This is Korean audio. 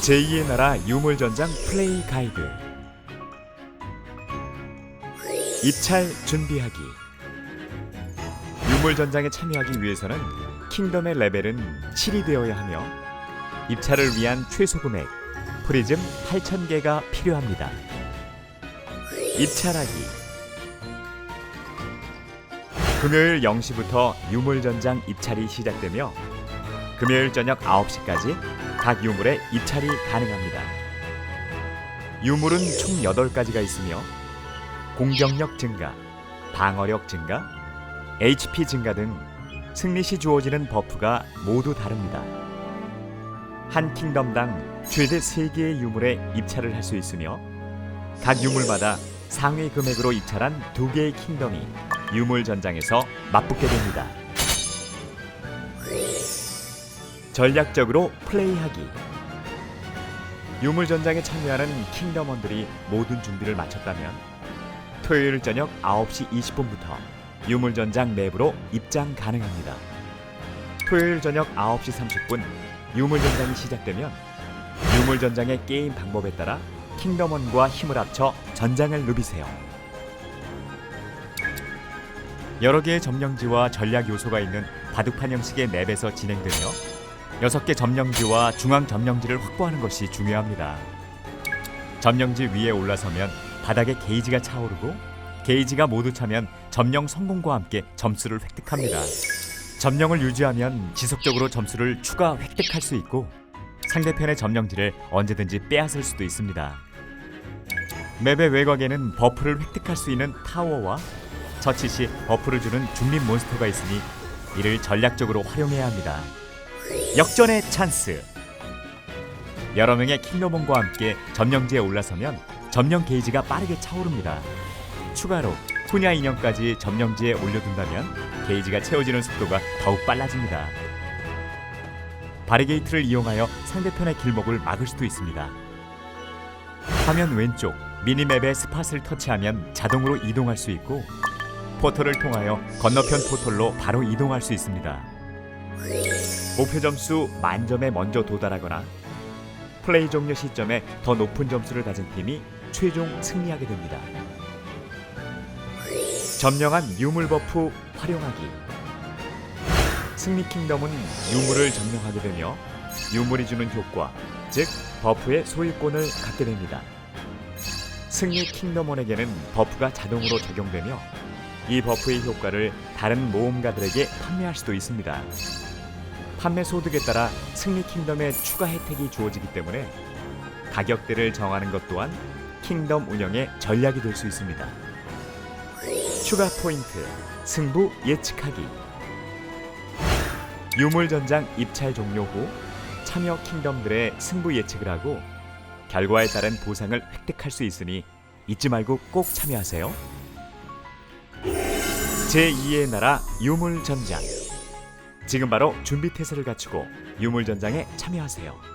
제2의 나라 유물전장 플레이 가이드. 입찰 준비하기. 유물전장에 참여하기 위해서는 킹덤의 레벨은 7이 되어야 하며 입찰을 위한 최소 금액 프리즘 8,000개가 필요합니다. 입찰하기. 금요일 0시부터 유물전장 입찰이 시작되며 금요일 저녁 9시까지 각 유물의 입찰이 가능합니다. 유물은 총 8가지가 있으며 공격력 증가, 방어력 증가, HP 증가 등 승리 시 주어지는 버프가 모두 다릅니다. 한 킹덤당 최대 3개의 유물에 입찰을 할 수 있으며 각 유물마다 상위 금액으로 입찰한 2개의 킹덤이 유물 전장에서 맞붙게 됩니다. 전략적으로 플레이하기 유물 전장에 참여하는 킹덤원들이 모든 준비를 마쳤다면 토요일 저녁 9시 20분부터 유물 전장 내부로 입장 가능합니다. 토요일 저녁 9시 30분 유물 전장이 시작되면 유물 전장의 게임 방법에 따라 킹덤원과 힘을 합쳐 전장을 누비세요. 여러 개의 점령지와 전략 요소가 있는 바둑판 형식의 맵에서 진행되며 6개 점령지와 중앙 점령지를 확보하는 것이 중요합니다. 점령지 위에 올라서면 바닥에 게이지가 차오르고 게이지가 모두 차면 점령 성공과 함께 점수를 획득합니다. 점령을 유지하면 지속적으로 점수를 추가 획득할 수 있고 상대편의 점령지를 언제든지 빼앗을 수도 있습니다. 맵의 외곽에는 버프를 획득할 수 있는 타워와 처치 시 버프를 주는 중립 몬스터가 있으니 이를 전략적으로 활용해야 합니다. 역전의 찬스. 여러 명의 킹덤원과 함께 점령지에 올라서면 점령 게이지가 빠르게 차오릅니다. 추가로 후냐 인형까지 점령지에 올려둔다면 게이지가 채워지는 속도가 더욱 빨라집니다. 바리게이트를 이용하여 상대편의 길목을 막을 수도 있습니다. 화면 왼쪽 미니맵의 스팟을 터치하면 자동으로 이동할 수 있고 포털을 통하여 건너편 포털로 바로 이동할 수 있습니다. 목표 점수 만점에 먼저 도달하거나 플레이 종료 시점에 더 높은 점수를 가진 팀이 최종 승리하게 됩니다. 점령한 유물 버프 활용하기 승리 킹덤은 유물을 점령하게 되며 유물이 주는 효과, 즉 버프의 소유권을 갖게 됩니다. 승리 킹덤원에게는 버프가 자동으로 적용되며 이 버프의 효과를 다른 모험가들에게 판매할 수도 있습니다. 판매 소득에 따라 승리 킹덤의 추가 혜택이 주어지기 때문에 가격대를 정하는 것 또한 킹덤 운영의 전략이 될 수 있습니다. 추가 포인트 승부 예측하기 유물 전장 입찰 종료 후 참여 킹덤들의 승부 예측을 하고 결과에 따른 보상을 획득할 수 있으니 잊지 말고 꼭 참여하세요. 제2의 나라 유물 전장 지금 바로 준비 태세를 갖추고 유물 전장에 참여하세요.